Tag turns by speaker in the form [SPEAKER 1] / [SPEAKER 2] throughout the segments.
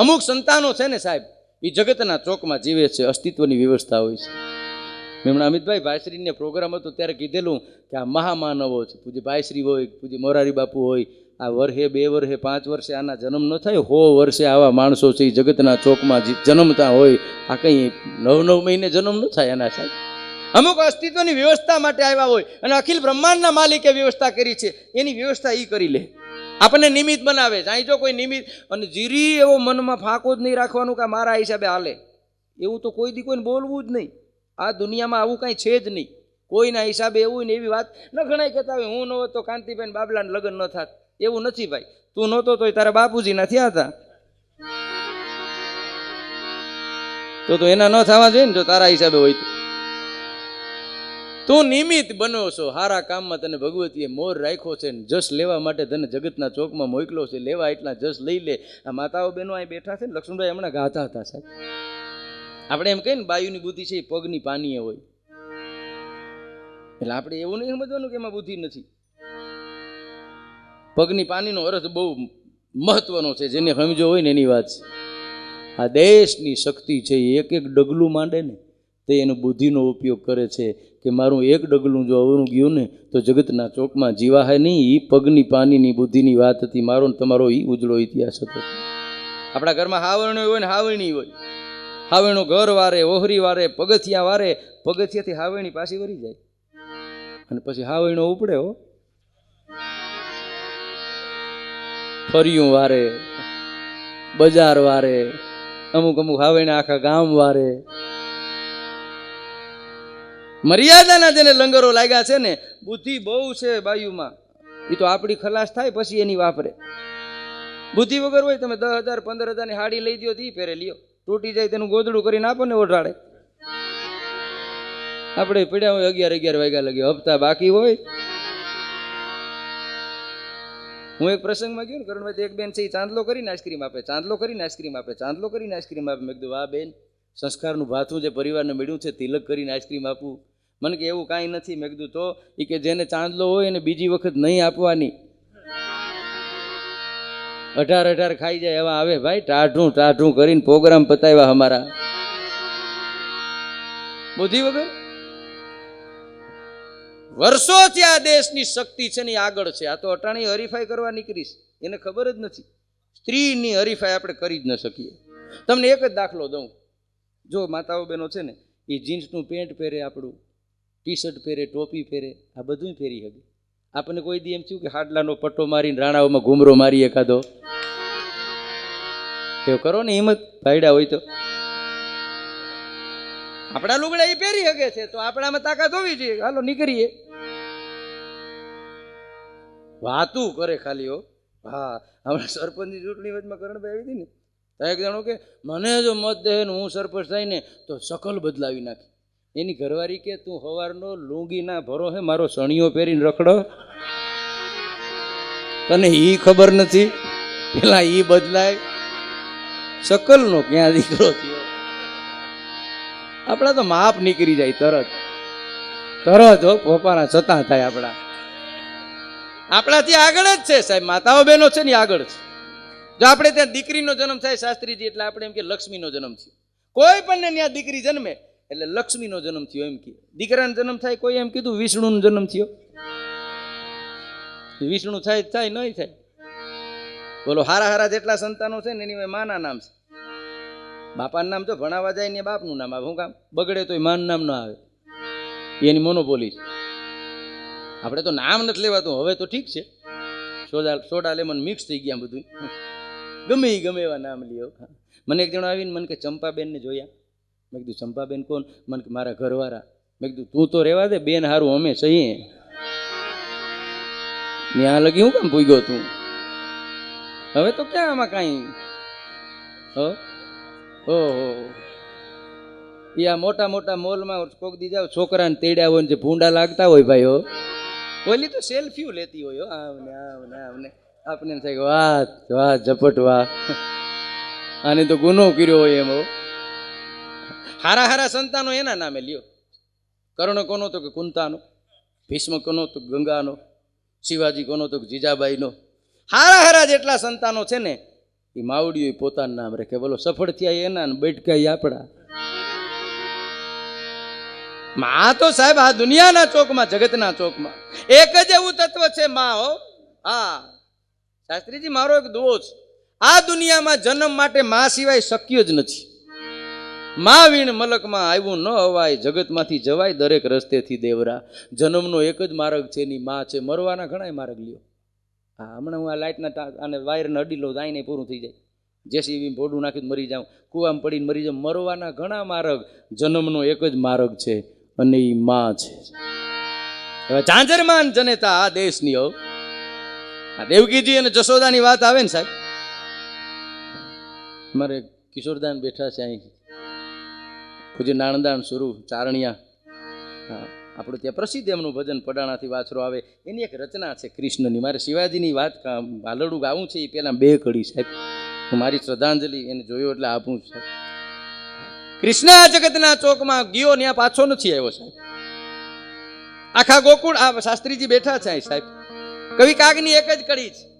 [SPEAKER 1] અમુક સંતાનો છે ને સાહેબ, એ જગતના ચોકમાં જીવે છે, અસ્તિત્વની વ્યવસ્થા હોય છે. હમણાં અમિતભાઈ ભાઈશ્રીને પ્રોગ્રામ હતો ત્યારે કીધેલું કે આ મહામાનવો છે. પૂજ્ય ભાઈશ્રી હોય, પૂજ્ય મોરારી બાપુ હોય, આ વર્ષે, બે વર્ષે, પાંચ વર્ષે આના જન્મ ન થાય, હો વર્ષે આવા માણસો છે એ જગતના ચોકમાં જન્મતા હોય, આ કંઈ નવ નવ મહિને જન્મ ન થાય આના સાહેબ. અમુક અસ્તિત્વની વ્યવસ્થા માટે આવ્યા હોય અને અખિલ બ્રહ્માંડના માલિકે વ્યવસ્થા કરી છે, એની વ્યવસ્થા એ કરી લે. આપણને નિમિત્ત બનાવે છે. અહીં જો કોઈ નિમિત્ત અને જીરી એવો મનમાં ફાંકો જ નહીં રાખવાનું કે મારા હિસાબે હાલે. એવું તો કોઈ દી કોઈને બોલવું જ નહીં. આ દુનિયામાં આવું કાંઈ છે જ નહીં. કોઈના હિસાબે એવું ને એવી વાત ન ઘણાય કહેતા હોય હું ન હોત તો કાંતિબેન બાબલાને લગ્ન ન થાત. એવું નથી ભાઈ. તું નહોતો તોય તારા બાપુજીના થયા હતા તો તો એના ન થવા જોઈએ ને જો તારા હિસાબે હોય તો. તું નિમિત્ત બનો છો. હારા કામમાં તને ભગવતીએ મોર રાખ્યો છે ને જસ લેવા માટે તને જગતના ચોકમાં મોકલો છે. લેવા એટલા જસ લઈ લે. આ માતાઓ બહેનો અહીં બેઠા છે ને લક્ષ્મણભાઈ હમણાં ગાતા હતા સાહેબ. આપણે એમ કહીએ ને બાયુની બુદ્ધિ છે એ પગની પાનીએ હોય. એટલે આપણે એવું નહીં સમજવાનું કે એમાં બુદ્ધિ નથી. પગની પાનીનો અર્થ બહુ મહત્વનો છે. જેને સમજો હોય ને એની વાત છે. આ દેશની શક્તિ છે એ એક એક ડગલું માંડે ને તે એનો બુદ્ધિનો ઉપયોગ કરે છે કે મારું એક ડગલું જો અવરું ગયું ને, તો જગતના ચોકમાં જીવાહે નહીં એ પગની પાનીની બુદ્ધિની વાત હતી. મારો ને તમારો એ ઉજળો ઇતિહાસ હતો. આપણા ઘરમાં હાવરણી હોય ને હાવરણી હોય. હાવરણો ઘર વારે, ઓહરી વારે, પગથિયા વારે, પગથિયાથી હાવેણી પાછી વળી જાય. અને પછી હાવેણો ઉપડે હો. ફર્યું વારે, બજાર વારે, અમુક અમુક હાવરણે આખા ગામ વારે. મર્યાદાના જેને લંગરો લાગ્યા છે ને, બુદ્ધિ બહુ છે બાયુમાં. એ તો આપણી ખલાસ થાય, પછી એની વાપરે. બુદ્ધિ વગર હોય તમે દસ હજાર, પંદર હજારની હાડી લઈ દો તી પહેરે લ્યો. તૂટી જાય તેનું ગોદડું કરીને આપો ને ઓઢાડે આપણે પીડ્યા હોય અગિયાર અગિયાર વાગ્યા લગે, હપ્તા બાકી હોય. હું એક પ્રસંગમાં ગયો ને, કરણભાઈ એક બેન છે એ ચાંદલો કરીને આઈસ્ક્રીમ આપે, ચાંદલો કરીને આઈસ્ક્રીમ આપે, ચાંદલો કરીને આઈસ્ક્રીમ આપે. મેં કીધું, વાહ બેન, સંસ્કારનું ભાથું જે પરિવારને મળ્યું છે, તિલક કરીને આઈસ્ક્રીમ આપવું મને કે એવું કાંઈ નથી. મેં કીધું, તો એ કે જેને ચાંદલો હોય એને બીજી વખત નહીં આપવાની. અઢાર અઢાર ખાઈ જાય એવા આવે, ભાઈ, ટાઢું ટાઢું કરીને પ્રોગ્રામ પતાવ્યા અમારા. બુદ્ધિ વગર? વર્ષોથી આ દેશની શક્તિ છે ને આગળ છે. આ તો અટાણી હરીફાઈ કરવા નીકળીશ. એને ખબર જ નથી. સ્ત્રીની હરીફાઈ આપણે કરી જ ન શકીએ. તમને એક જ દાખલો દઉં. જો માતાઓ બહેનો છે ને એ જીન્સનું પેન્ટ પહેરે આપણું. ટી શર્ટ પહેરે, ટોપી પહેરે, આ બધું પહેરી શકે. આપણને કોઈ દી એમ થયું કે હાડલાનો પટ્ટો મારીને રાણાઓમાં ઘૂમરો મારી એકાદો એવું કરો ને, હિંમત ભાઈડા હોય તો. આપણા લુગડા એ પહેરી શકે છે, તો આપણામાં તાકાત હોવી જોઈએ. હાલો, નીકળીએ. વાતું કરે ખાલી હો. હા, હમણાં સરપંચની ચૂંટણી વચમાં કરણભાઈ આવી હતી ને, તો એક જણો કે, મને જો મત દે ને હું સરપંચ થાય ને, તો શકલ બદલાવી નાખી. એની ઘરવાળી કે, તું સવારનો લુંગી ના ભરો હે, મારો સણિયો પહેરીને રખડો. તને એ ખબર નથી? પેલા એ બદલાય. સકલનો ક્યાં દીકરો થયો? આપણા તો માપ નીકળી જાય તરત. તરત હો પોપાના છતાં થાય આપણા. આપણાથી આગળ જ છે સાહેબ. માતાઓ બહેનો છે ને આગળ છે. જો આપણે ત્યાં દીકરીનો જન્મ થાય શાસ્ત્રીજી, એટલે આપણે એમ કે લક્ષ્મીનો જન્મ થયો. કોઈ પણ ત્યાં દીકરી જન્મે એટલે લક્ષ્મીનો જન્મ થયો એમ કે. દીકરાનો જન્મ થાય કોઈ એમ કીધું, વિષ્ણુનો જન્મ થયો. વિષ્ણુ થાય થાય, નહીં થાય? બોલો, હારા હારા જેટલા સંતાનો છે ને, એની માના નામ છે. બાપાનું નામ જો ભણાવવા જાય ને બાપનું નામ આવે. શું કામ? બગડે તોય માન નામ ન આવે. એની મોનોપોલી છે. આપણે તો નામ નથી લેવાતું, હવે તો ઠીક છે. સોડા સોડા લેમન મિક્સ થઈ ગયા બધું ગમે ગમે એવા નામ લ્યો. મને એક જણો આવીને મને કે, ચંપાબેનને જોયા. મેં કીધું, ચંપાબેન કોણ? મને કે, મારા ઘરવાળા. મેં કીધું, તું તો રહેવા દે, બેન હારું, અમે સહીએ. ત્યાં લગી હું કેમ ભૂગ્યો તું? હવે તો ક્યાં આમાં કાંઈ? હો? ઓહો એ આ મોટા મોટા મોલમાં કોક દી જાવ છોકરાને તેડ્યા હોય ને જે ભૂંડા લાગતા હોય ભાઈ, હો. ઓલી તો સેલ્ફીઓ લેતી હોય આવને આવને ને આપને ને આવ આપણે થાય વાહ વાહ, ઝપટ, વાહ. આને તો ગુનો કર્યો હોય એમ, હો. હારા હારા સંતાનો એના નામે લ્યો. કર્ણ કોનો તો કે કુંતાનો, ભીષ્મ કોનો તો ગંગાનો, શિવાજી કોનો તો જીજાબાઈનો. હારા હારા જેટલા સંતાનો છે ને, એ માવડીઓ પોતાનું નામ રાખે બોલો સફળ થયા એના ને બેઠકા આપણા. માં તો સાહેબ, આ દુનિયાના ચોકમાં, જગતના ચોકમાં. એક જ એવું તત્વ છે માં, હો. હા. શાસ્ત્રીજી, મારો એક દોષ. આ દુનિયામાં જન્મ માટે માં સિવાય શક્ય જ નથી. માં વીણ મલકમાં આવ્યું ન અવાય, જગતમાંથી જવાય દરેક રસ્તેથી દેવરા. જન્મનો એક જ માર્ગ છે, એની માં છે. મરવાના ઘણાય માર્ગ લ્યો. હા હમણાં હું આ લાઇટના અને વાયરને અડી લઉં આઈને પૂરું થઈ જાય. જેસીબી ભોડું નાખીને મરી જાઉં. કૂવામાં પડીને મરી જાઉં. મરવાના ઘણા માર્ગ જન્મનો એક જ માર્ગ છે અને એ માં છે. હવે ઝાંઝરમાન જનેતા આ દેશની હો આ દેવકીજી અને જશોદાની વાત આવે ને સાહેબ? મારે કિશોરદાન બેઠા છે અહીં પૂજ્ય નાણદાન સુરુ ચારણિયા. હા, આપણું ત્યાં પ્રસિદ્ધ એમનું ભજન પડાણાથી વાછરો આવે. એની એક રચના છે કૃષ્ણની. મારે શિવાજીની વાત વાલડું ગાવું છે એ પહેલાં બે કડી સાહેબ. હું મારી શ્રદ્ધાંજલિ એને જોયો એટલે આપું છું સાહેબ. કૃષ્ણ આ જગતના ચોકમાં ગયો ત્યાં પાછો નથી આવ્યો સાહેબ. આખા ગોકુળ, આ શાસ્ત્રીજી બેઠા છે સાહેબ. કવિ કાગની એક જ કડી છે.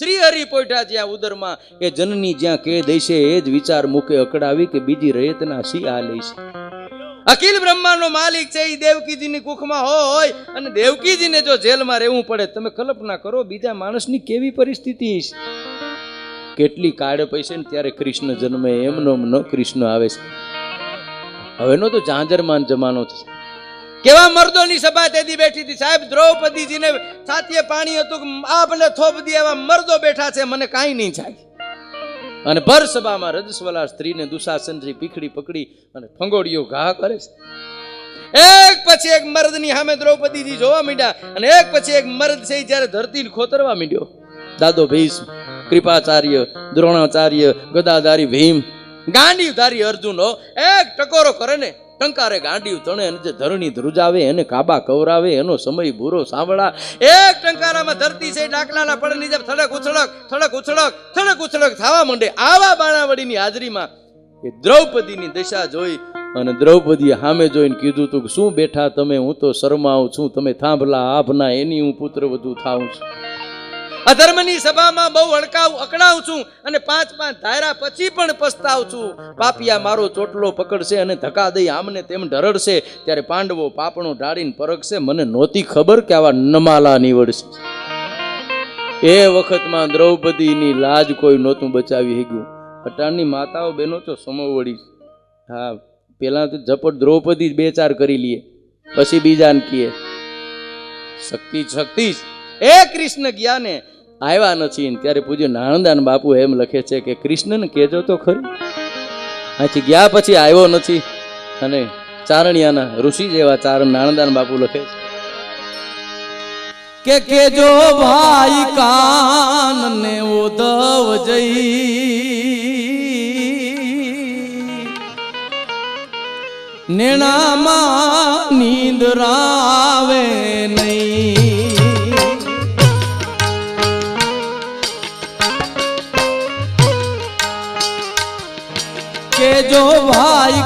[SPEAKER 1] શ્રી હરિ પોઈઠા જ્યાં ઉદરમાં એ જનની જ્યાં કે દેશે એ જ વિચાર મૂકે અકડાવી કે બીજી રેતના સી આ લઈશ અખિલ બ્રહ્માંડનો માલિક છે એ દેવકીજીની કુખમાં હોય, અને દેવકીજીને જો જેલમાં રહેવું પડે, તમે કલ્પના કરો બીજા માણસની કેવી પરિસ્થિતિ કેટલી કાળ પૈસે ને ત્યારે કૃષ્ણ જન્મે, એમનો ન કૃષ્ણ આવે છે. હવેનો તો ઝાંઝરમાન જમાનો છે. કેવા મર્દોની સભા તેથી બેઠી હતી? સાહેબ, દ્રૌપદીજીને છાતીએ પાણી હતું આપને થોપ દી એવા મર્દો બેઠા છે, મને કાંઈ નહીં થાય અને ભર સભામાં રજસ્વલા સ્ત્રીને દુશાસનથી પીખડી પકડી અને ફંગોડીઓ ઘા કરે છે. એક પછી એક મર્દની સામે દ્રૌપદીજી જોવા માંડ્યા અને એક પછી એક મર્દ છે જ્યારે ધરતી ખોતરવા માંડ્યો. દાદો ભીષ્મ, કૃપાચાર્ય, દ્રોણાચાર્ય, ગદાધારી ભીમ ગાંડીધારી અર્જુનો એક ટકોરો કરે ને ટંકારે ગાંડિયું તણે અને જે ધરણી ધ્રુજાવે, એને કાબા કવરાવે, એનો સમય ભૂરો સાંભળા એક ટંકારામાં ધરતી છે, ડાકલાના પડની જેમ થડક ઉછળક થડક ઉછળક થડક ઉછળક થવા માંડે. આવા બાણાવડીની હાજરીમાં એ દ્રૌપદીની દશા જોઈ અને દ્રૌપદીએ સામે જોઈને કીધું તું કે શું બેઠા તમે? હું તો શરમાવું છું, તમે થાંભલા, આભના, એની હું પુત્ર વધુ થાઉં છું. અધર્મની સભામાં બહુ અડકાવ અકળાવ છું અને પાંચ પાંચ ધાયરા પછી પણ પસ્તાવ છું. પાપિયા મારો ચોટલો પકડશે અને ધક્કા દઈ આમને તેમ ઢરડશે. ત્યારે પાંડવો પાપણો ઢાળીને પરખશે. મને નહોતી ખબર કે આવા નમાલા નીવડશે. એ વખતમાં દ્રૌપદીની લાજ કોઈ નહોતું બચાવી ગયું અટાણની માતાઓ બહેનો તો સમોવડી હા, પેલા તો ઝપટ દ્રૌપદી બે ચાર કરી લઈએ પછી બીજાને કીએ શક્તિ શક્તિ એ કૃષ્ણ, જ્ઞાને આવ્યા નથી ત્યારે પૂજ્ય નાણદાન બાપુ એમ લખે છે કે કૃષ્ણને કહેજો તો ખરી. અહીંથી ગયા પછી આવ્યો નથી અને ચારણિયાના ઋષિ જેવા ચારણ નાણદાન બાપુ લખે છે. કે કેજો ભાઈ કાન ને ઉદવ જઈ. નેણામાં નીંદરાવે નહીં. જો ભાઈ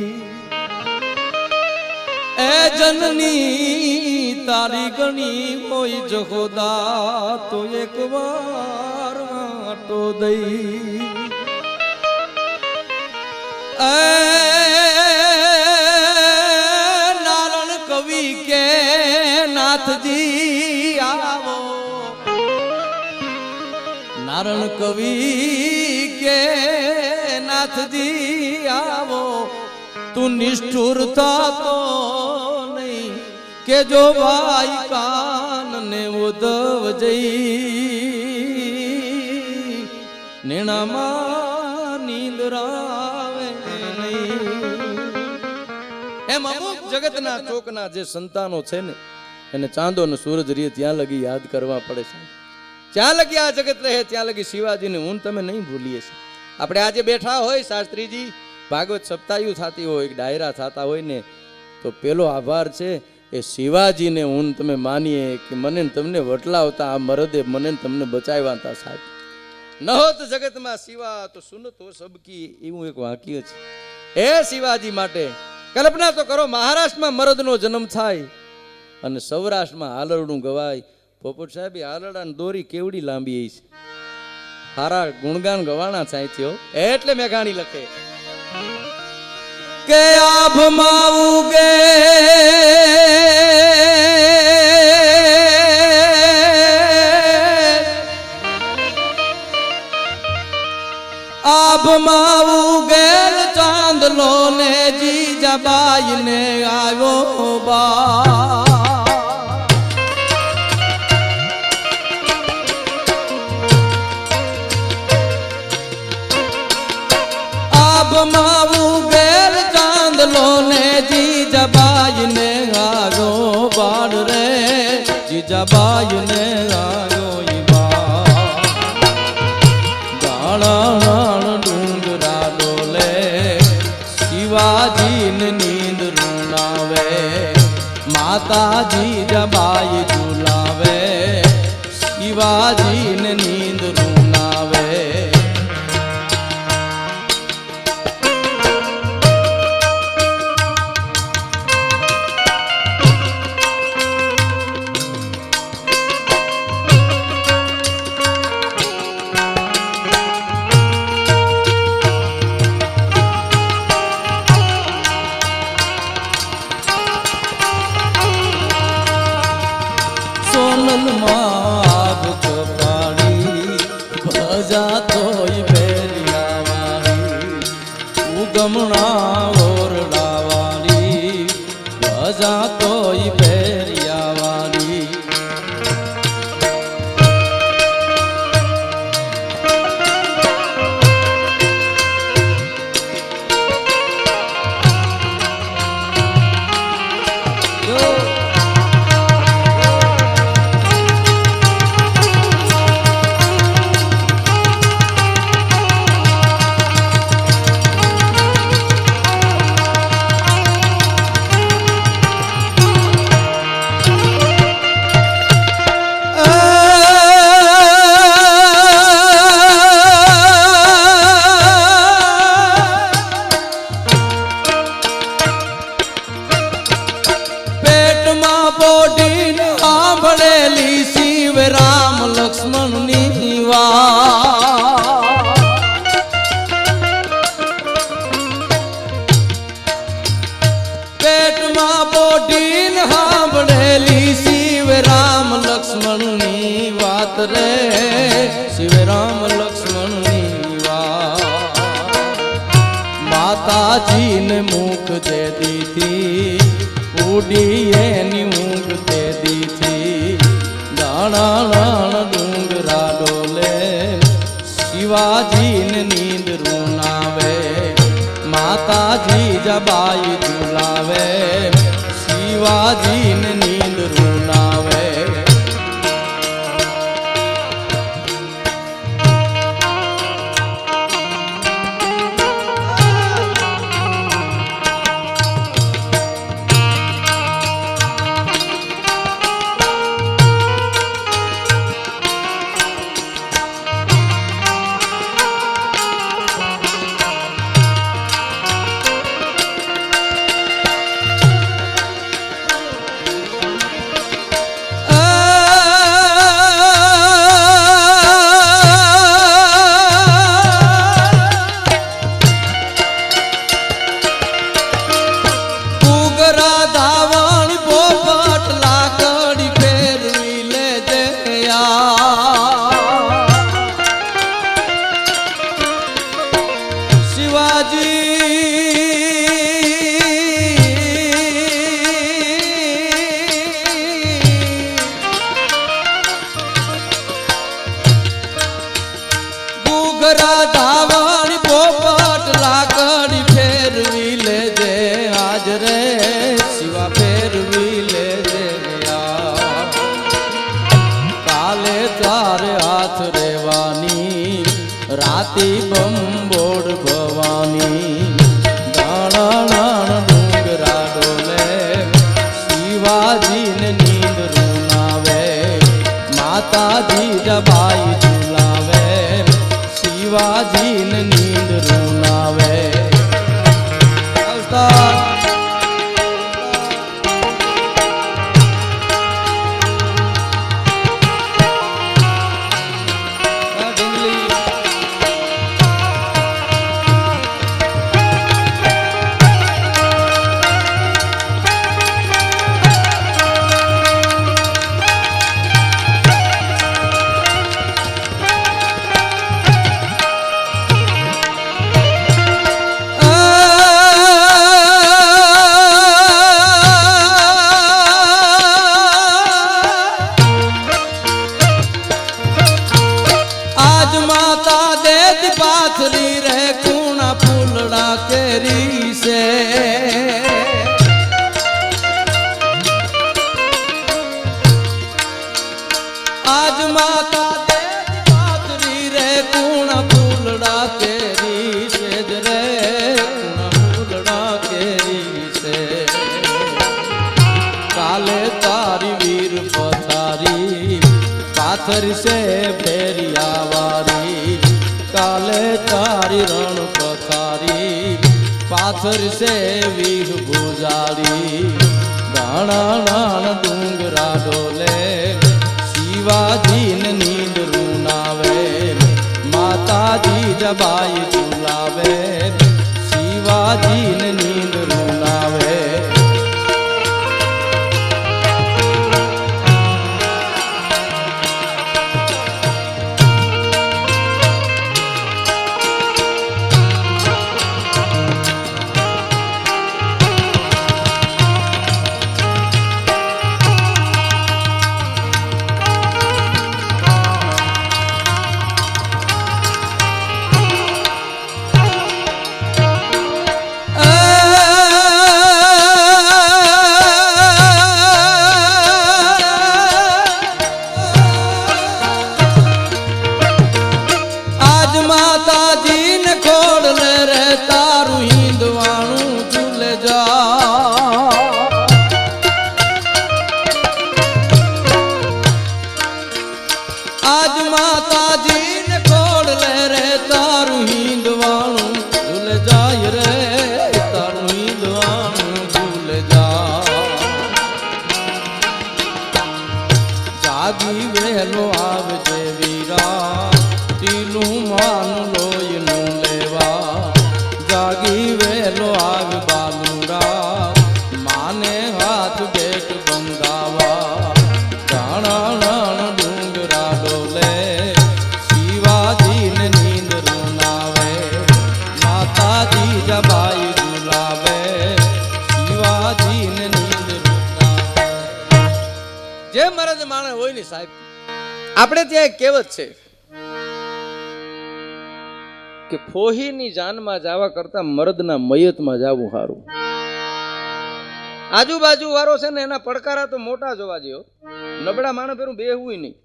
[SPEAKER 1] જનની તારી ગણી હોય જહોદા તો એક વાર માટો દઈ. નારણ કવિ કે નાથજી આવો. નારણ કવિ કે નાથજી આવો. તું નિષ્ઠુર થતો કે જો ભાઈ કાન ને ઉધવ જઈ, નિણામાં નીંદરાવે નહીં. એમ અમુક જગતના ચોકના જે સંતાનો છે ને, એને ચાંદો ને સૂરજ રીએ ત્યાં લગી યાદ કરવા પડે છે. જ્યાં લગી આ જગત રહે, ત્યાં લગી શિવાજીને હું તમે નહીં ભૂલીએ છીએ આપણે આજે બેઠા હોય શાસ્ત્રીજી, ભાગવત સપ્તાયુ થતી હોય ડાયરા થતા હોય ને, તો પેલો આભાર છે એ શિવાજીને હું તમે માનીએ કે મને તમને વટલાવતા આ મરદે મને તમને બચાવ્યા હતા સાહેબ. નહોત જગતમાં શિવા તો સુનતો સબકી એવું એક વાક્ય છે. એ શિવાજી માટે કલ્પના તો કરો મહારાષ્ટ્રમાં મરદનો જન્મ થાય અને સૌરાષ્ટ્રમાં હાલરડું ગવાય. પોપટ સાહેબ હાલરડાની દોરી કેવડી લાંબી છે. હારા ગુણગાન ગવાણા થાય છે એટલે મેઘાણી લખે. કે આભમાં ઉગે ચાંદલો ને જીજાબાઈ ને આવ્યો બા. માતાજી જબાઈ ઝુલાવે શિવાજીને રામ લક્ષ્મણની વાત રે. શિવ રામ લક્ષ્મણની વાત. માતાજીને મુખ દે દીધી ઉડી એની ઊંઘ દે દીધી. દાણા નાણ ડુંગરા ડોલે, શિવાજીને નીંદ રૂનાવે. માતાજી જબાઈ ઝુલાવે, શિવાજીને નીંદ રાતી બંબોડ પાથરી રે કુણા ફૂલડા કેરી છે. આજ માતા દેત પાથરી રે કુણા ફૂલડા કેરી છે તારી વીર પથારી પાથર છે છે વીર ભુજારી ગાણા નાણ ડુંગરા ડોલે. શિવાજીને નીંદ રૂનાવે માતાજી જબાઈ ચુલાવે શિવાજીને આજ આપણે ત્યાં એક કહેવત છે કે ફોહીની જાનમાં જવા કરતા મરદના મયતમાં જવું સારું આજુબાજુ વાળો છે ને, એના પડકારા તો મોટા જોવા જેવો. નબળા માણસ પેલું બેહવું નહીં.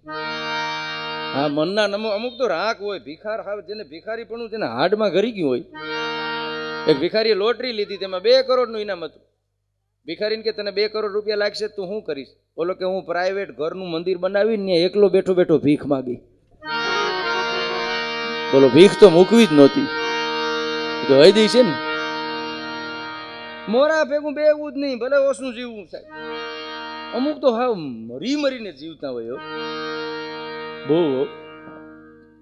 [SPEAKER 1] હા, મનના નમો અમુક તો રાખ હોય, ભિખાર હાવ, જેને ભિખારી પણ જેને હાડમાં ઘરી ગયું હોય. એક ભિખારીએ લોટરી લીધી, તેમાં બે કરોડનું ઇનામ હતું. ભિખારીને કે તને બે કરોડ રૂપિયા લાગશે, તો હું કરીશ? બોલો કે હું પ્રાઇવેટ ઘરનું મંદિર બનાવીને ત્યાં એકલો બેઠો બેઠો ભીખ માગી. બોલો, ભીખ તો મૂકવી જ નહોતી. તો તો દઈ છે ને? મોરા ભેગું બેવું જ નહીં, ભલે ઓછું જીવવું સાહેબ અમુક તો હાવ મરી મરીને જીવતા હોય હો. બહુ હો.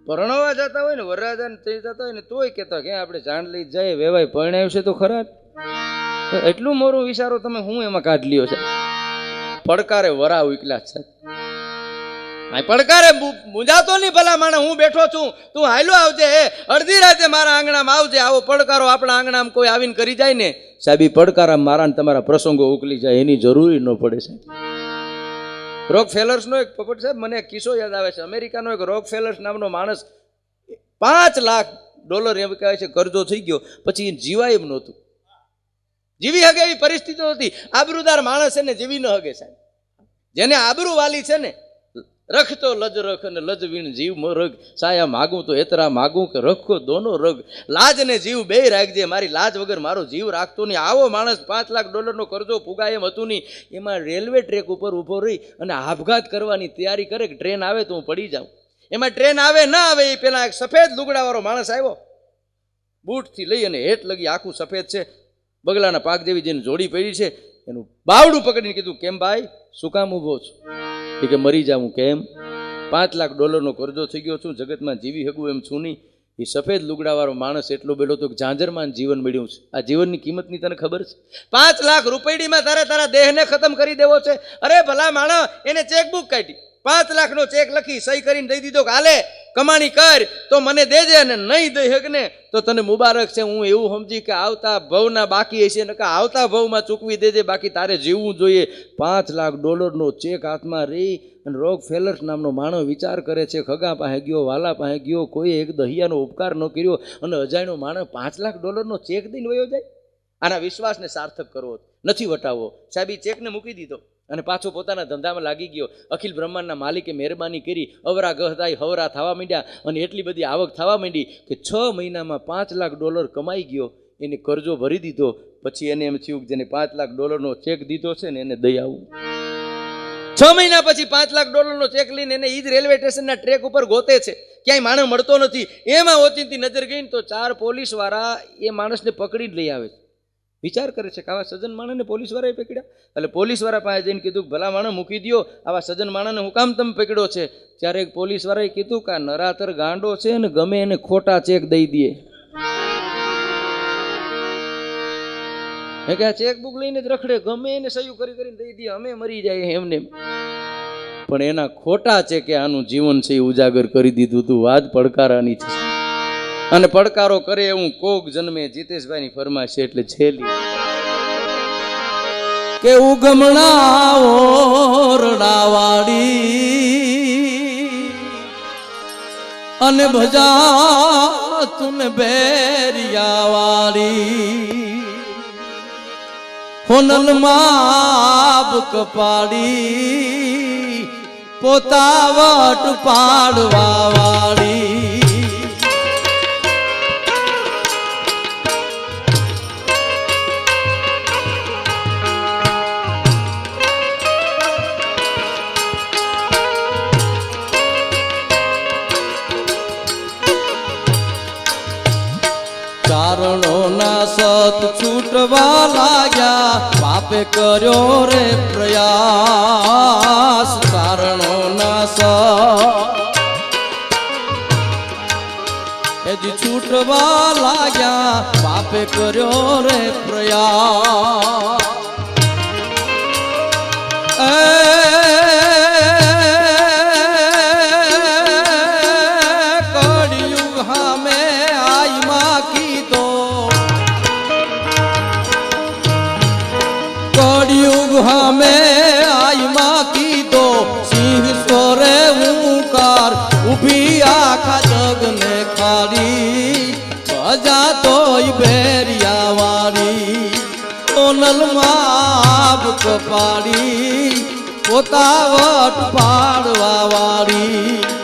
[SPEAKER 1] પરણવા જતા હોય ને, વરરાજાને થઈ જતા હોય ને, તોય કહેતા કે આપણે જાણ લઈ જાય વેવાય પરણાવ્યું છે તો ખરા એટલું મોરું વિચારો તમે, હું એમાં કાઢ લ્યો છે? પડકારે વરા ઉકલા છે. પડકારે મુંજાતો નહીં ભલા માણે હું બેઠો છું. તું હાલો આવજે અડધી રાતે મારા આંગણામાં આવજે. આવો પડકારો આપણા આંગણામાં કોઈ આવીને કરી જાય ને, સાહેબ પડકારા મારા ને તમારા પ્રસંગો ઉકલી જાય. એની જરૂરી ન પડે, સાહેબ. રોક ફેલર્સનો એક પપટ, સાહેબ, મને કિસ્સો યાદ આવે છે. અમેરિકાનો એક રોક ફેલર્સ નામનો માણસ પાંચ લાખ ડોલર એમ કહેવાય છે, કરજો થઈ ગયો. પછી એ જીવાય એમ નહોતું. જીવી હગે એવી પરિસ્થિતિ હતી. આબરૂદાર માણસ એને જીવી ન હગે સાહેબ. જેને આબરૂ વાલી છે ને રખ તો લજ રખ અને લજ વીણ જીવ રગ. સાયા માગું તો એતરા માગું કે રખો દોનો રગ. લાજ ને જીવ બે રાખજે. મારી લાજ વગર મારો જીવ રાખતો નહીં. આવો માણસ પાંચ લાખ ડોલરનો કરજો, ફુગાય એમ હતું નહીં. એમાં રેલવે ટ્રેક ઉપર ઊભો રહી અને આપઘાત કરવાની તૈયારી કરે કે ટ્રેન આવે તો હું પડી જાઉં. એમાં ટ્રેન આવે, ના આવે, એ પહેલાં એક સફેદ લુગડાવાળો માણસ આવ્યો. બૂટથી લઈ અને હેઠ લગી આખું સફેદ છે. બગલાના પાક જેવી જેને જોડી પડી છે, એનું બાવડું પકડીને કીધું, કેમ ભાઈ? શું કામ ઊભો છો? કે, મરી જાઉં, કેમ? પાંચ લાખ ડોલરનો કરજો થઈ ગયો છું, જગતમાં જીવી શકું એમ છું નહીં. એ સફેદ લુગડાવાળો માણસ એટલો બેલો તો કે ઝાંઝરમાં જીવન મળ્યું છે. આ જીવનની કિંમતની તને ખબર છે? પાંચ લાખ રૂપિયામાં તારે તારા દેહને ખતમ કરી દેવો છે. અરે ભલા માણસ, એને ચેકબુક કાઢી. પાંચ લાખનો ચેક લખી સહી કરીને દઈ દીધો કે હાલે, કમાણી કર, તો મને દેજે અને નહીં દઈ હક ને તો તને મુબારક છે. હું એવું સમજી કે આવતા ભવના બાકી હશે ને કે આવતા ભવમાં ચૂકવી દેજે, બાકી તારે જીવવું જોઈએ. પાંચ લાખ ડોલરનો ચેક હાથમાં રહી અને રોગ ફેલર્સ નામનો માણો વિચાર કરે છે. ખગા પાસે ગયો, વાલા પાસે ગયો, કોઈ એક દહિયાનો ઉપકાર ન કર્યો અને અજાણ્યો માણસ પાંચ લાખ ડોલરનો ચેક દઈને વયો જાય. આના વિશ્વાસને સાર્થક કરવો નથી વટાવવો. સાહેબ એ ચેકને મૂકી દીધો અને પાછો પોતાના ધંધામાં લાગી ગયો. અખિલ બ્રહ્માંડના માલિકે મહેરબાની કરી અવરા ગહતાઈ હવરા થવા માંડ્યા અને એટલી બધી આવક થવા માંડી કે છ મહિનામાં પાંચ લાખ ડોલર કમાઈ ગયો. એને કરજો ભરી દીધો. પછી એને એમ થયું કે જેને પાંચ લાખ ડોલરનો ચેક દીધો છે ને એને દઈ આવું. છ મહિના પછી પાંચ લાખ ડોલરનો ચેક લઈને એને ઈજ રેલવે સ્ટેશનના ટ્રેક ઉપર ગોતે છે. ક્યાંય માણસ મળતો નથી. એમાં ઓચિંતી નજર ગઈ ને તો ચાર પોલીસવાળા એ માણસને પકડી જ લઈ આવે છે. વિચાર કરે છે કે આવા સજ્જન માણસને પોલીસવાળાએ પકડ્યા. એટલે પોલીસવાળા પાસે જઈને કીધું ભલા માણસ મૂકી દો આવા સજ્જન માણસને હું કામ તમે પકડ્યો છે? ત્યારે એક પોલીસવાળાએ કીધું કે, આ નરાતર ગાંડો છે ને ગમે એને ખોટા ચેક દઈ દે. કે આ ચેકબુક લઈને જ રખડે, ગમે એને સહયોગ કરી કરીને દઈ દે, અમે મરી જાય એમને એમ. પણ એના ખોટા છે કે આનું જીવન છે એ ઉજાગર કરી દીધું તું વાત પડકારાની છે. અને પડકારો કરે એવું કોક જન્મે જીતેશભાઈની ફરમાશ એટલે છેલ્લી. કે ઉગમણા અને ભજા તુન બેરિયાવાળી હોનલ માપ કપાડી પોતાવટ પાડવા વાળી છૂટવા લાગ્યા. પાપે કર્યો રે પ્રયાસ, કારણો ના એજી છૂટવા લાગ્યા. પાપે કર્યો રે પ્રયાસ. માપ કપાડી પોતાવટ પાડવા વાળી.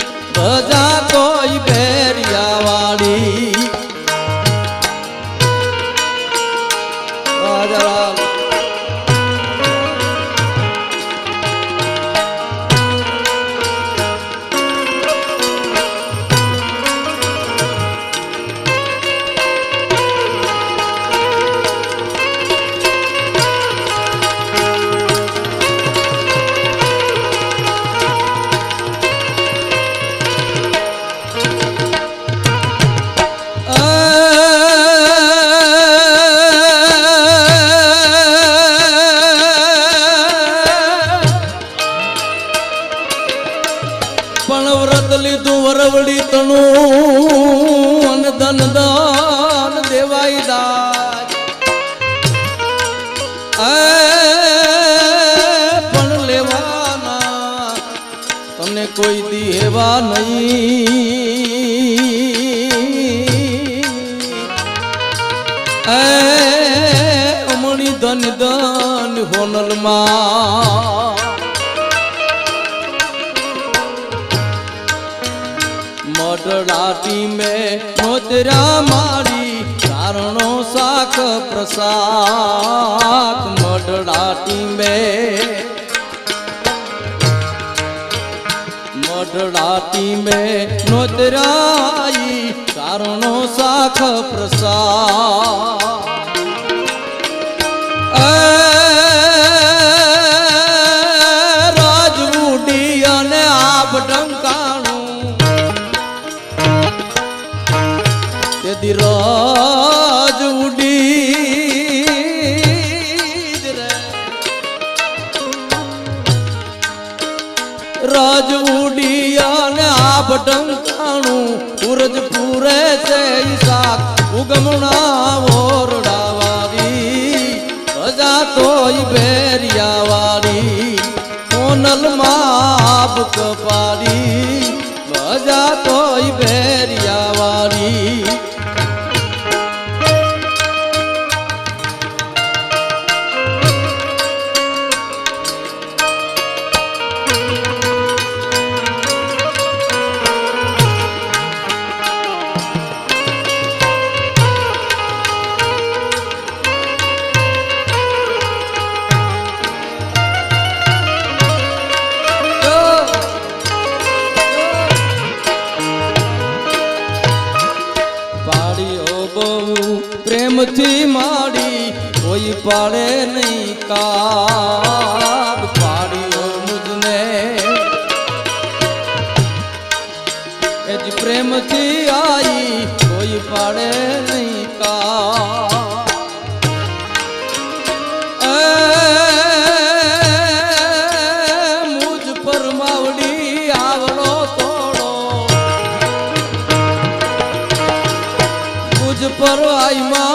[SPEAKER 1] મઢડાટી મેં નોતરા મારી કારણો શાખ પ્રસાદ. મઢડાટી મેં મઢડાટી મેં નોતરાઈ કારણો શાખ પ્રસાદ. રાજ ઉડી રાજ ઉડી અને આપ ડંકાણું પૂરજ પૂરે છે ઈ શાક. ઉગમણા ઓરડાવાળી પ્રજા તોય બેરિયાવાળી કપાડી પ્રજા તોય બેરિયાવાળી મુજ પર